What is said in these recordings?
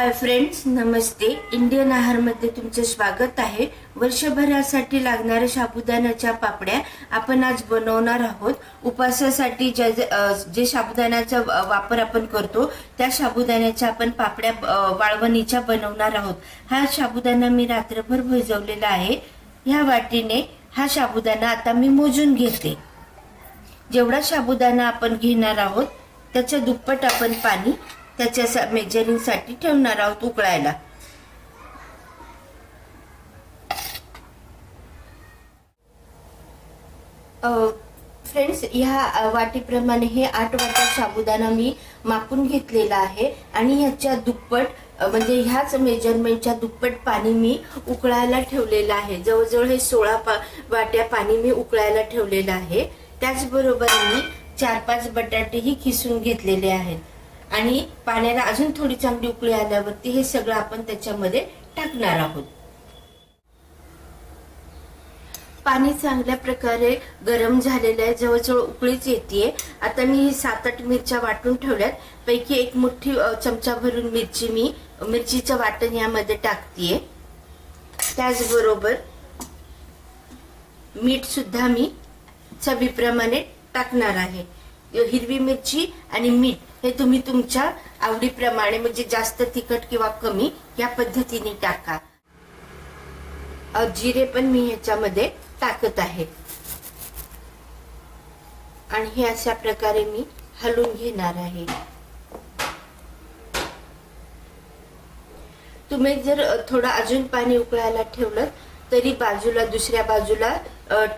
Hi friends नमस्ते. Indian आहारमध्ये तुमचे स्वागत आहे. वर्षभरासाठी लागणाऱ्या साबुदाण्याच्या पापड्या आपण आज बनवणार आहोत. उपासासाठी ज्या जे- साबुदाण्याचा वापर आपण करतो त्या साबुदाण्याच्या आपण पापड्या वाळवणीच्या बनवणार आहोत. हा साबुदाणा मी रात्रभर भिजवलेला आहे. ह्या वाटीने हा साबुदाणा आता मी मोजून घेते. जेवढा साबुदाणा आपण घेणार आहोत त्याच्या दुप्पट आपण पाणी त्याच्या मेजरिंगसाठी ठेवणार आहोत उकळायला. फ्रेंड्स ह्या वाटीप्रमाणे हे आठ वाटा साबुदाणा मी मापून घेतलेला आहे आणि ह्याच्या दुप्पट म्हणजे ह्याच मेजरमेंटच्या दुप्पट पाणी मी उकळायला ठेवलेलं आहे. जवळजवळ हे सोळा पा वाट्या पाणी मी उकळायला ठेवलेलं आहे. त्याचबरोबर मी चार पाच बटाटेही खिसून घेतलेले आहेत. आणि पाण्याला अजून थोडी चांगली उकळी आल्यावरती हे सगळं आपण त्याच्यामध्ये टाकणार आहोत. पाणी चांगल्या प्रकारे गरम झालेलं आहे. जवळजवळ उकळीच येते आता मी सात आठ मिरच्या वाटून ठेवल्यात. पैकी एक मोठी चमचा भरून मिरची मी मिरचीचं वाटण यामध्ये टाकतेय. त्याचबरोबर मीठ सुद्धा मी चवीप्रमाणे टाकणार आहे. हिरवी मिरची आणि मीठ. हे तुम्ही तुमच्या आवडीप्रमाणे म्हणजे जास्त तिखट किंवा कमी या पद्धतीने टाका. जिरे पण मी ह्याच्यामध्ये टाकत आहे. आणि हे अशा प्रकारे मी हलवून घेणार आहे. तुम्ही जर थोडं अजून पाणी उकळायला ठेवलं तरी बाजूला दुसऱ्या बाजूला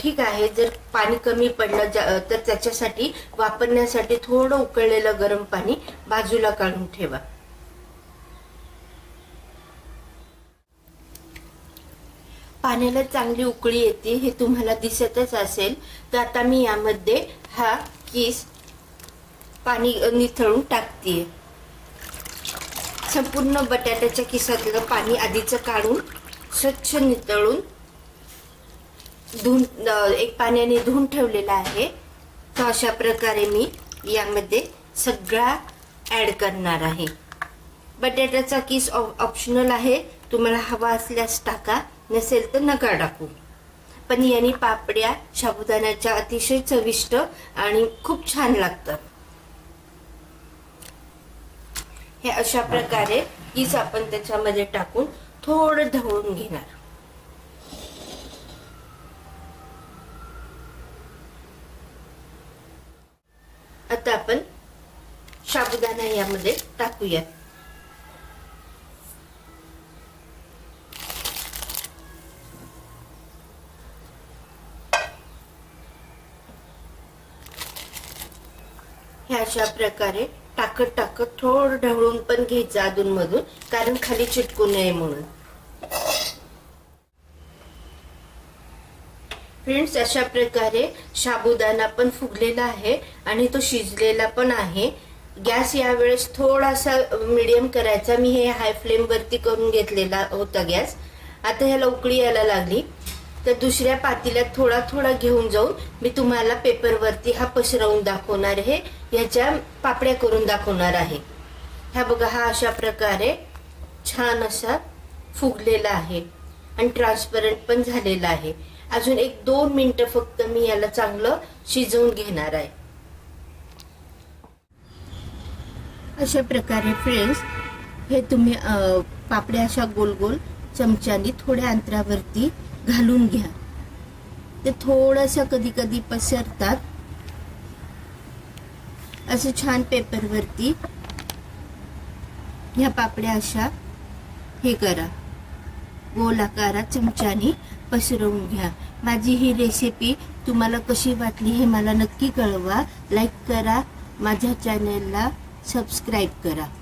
ठीक आहे. जर पाणी कमी पडलं तर त्याच्यासाठी वापरण्यासाठी थोडं उकळलेलं गरम पाणी बाजूला काढून ठेवा. पाण्याला चांगली उकळी येते हे तुम्हाला दिसतच असेल. तर आता मी यामध्ये हा किस पाणी निथळून टाकते संपूर्ण बटाट्याच्या किसातलं पाणी आधीचं काढून स्वच्छ नितळून धुवून एक पाण्याने धुवून ठेवलेला आहे. तर अशा प्रकारे मी यामध्ये सगळा ऍड करणार आहे. बटाट्याचा किस ऑप्शनल आहे. तुम्हाला हवा असल्यास टाका नसेल तर नका टाकू. पण याने पापड्या साबुदाण्याच्या अतिशय चविष्ट आणि खूप छान लागतात. हे अशा प्रकारे किस आपण त्याच्यामध्ये टाकून थोडं ढवळून घेणार. आता आपण साबुदाणा यामध्ये टाकूयात. ह्या अशा प्रकारे टाकत टाकत थोडं ढवळून पण घ्यायचं अधून मधून कारण खाली चिटकू नये म्हणून. फ्रेंड्स अशा प्रकारे साबुदाणा पण फुगलेला आहे आणि तो शिजलेला पण आहे. गॅस यावेळेस थोडासा मिडियम करायचा. मी हे हाय फ्लेम वरती करून घेतलेला होता गॅस. आता ह्याला उकळी यायला लागली. तर दुसऱ्या पातील्यात थोडा थोडा घेऊन जाऊन मी तुम्हाला पेपरवरती हा पसरवून दाखवणार आहे. ह्याच्या पापड्या करून दाखवणार आहे. ह्या बघा हा अशा प्रकारे छान असा फुगलेला आहे आणि ट्रान्सपरंट पण झालेला आहे. अजून एक दोन मिनिटं फक्त मी याला चांगलं शिजवून घेणार आहे. अशा प्रकारे फ्रेंड्स हे तुम्ही पापड्या अशा गोल गोल चमच्यानी थोड्या अंतरावरती घालून घ्या. ते थोडंसं कधी कधी पसरतात. असं छान पेपरवरती ह्या पापड्या अशा हे करा. गोल आकारात चमच्यानी पसरवून घ्या. माझी ही रेसिपी तुम्हाला कशी वाटली हे मला नक्की कळवा. लाईक करा. माझ्या चॅनेलला सबस्क्राईब करा.